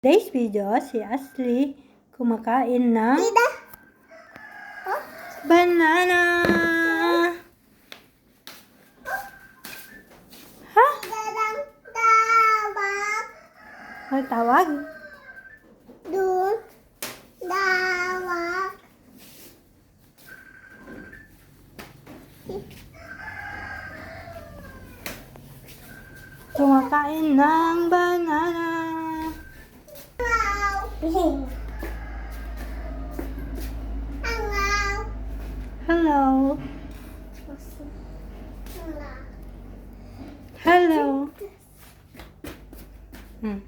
Today's video, si Ashley kumakain ng Tita. Oh, banana. Ha? tawag. May tawag? Dun. Tawag. Kumakain ng banana. 오호. Hello. Hello. Hello. 응.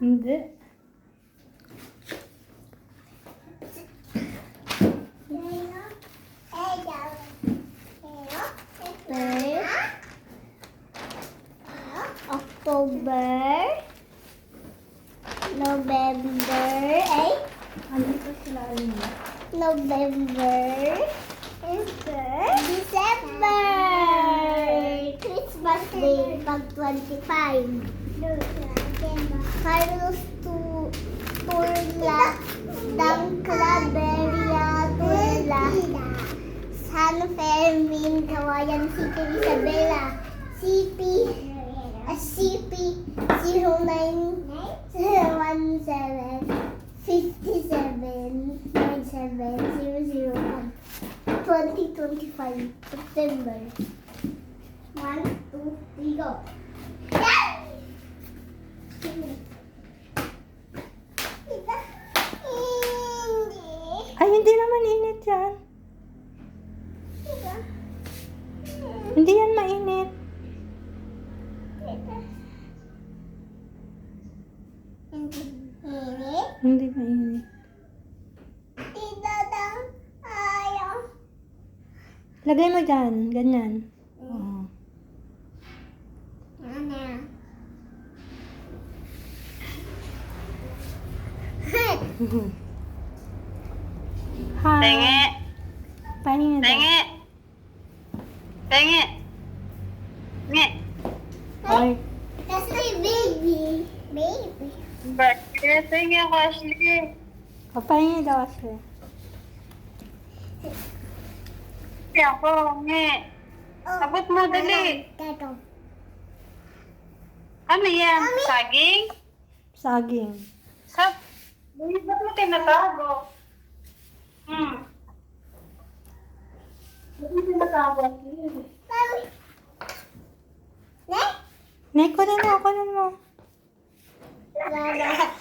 근데 October, November, ay, Andito sila alin November, December, Christmas Day, pag 25. Carlos tu Turla, Dangkla, Beria, Turla, San Fermin, Kawayan City, Isabela, CP, CP 09017 2025 September. One, two, three, go. Ay, hindi naman init yan. Hindi yan mainit. Hindi mainit. tidak daw ayaw. Lagay mo dyan. Ganyan. Oo. Ano? Hi. Tenge, Pahinga tenge. Tenge. Nge. Ay. Kasi baby. Baby. Bakit? Tenge ako, Ashley. O, pahinga daw Ashley. Kaya ako, nge. Abot mo, dali. Tato. Ano yan? Saging? Saging. Sa... Ba't mo tinatago? Hmm. Ba't mo tinatago? Mami. Ne? Nay, kunin mo. Kunin mo. Lala.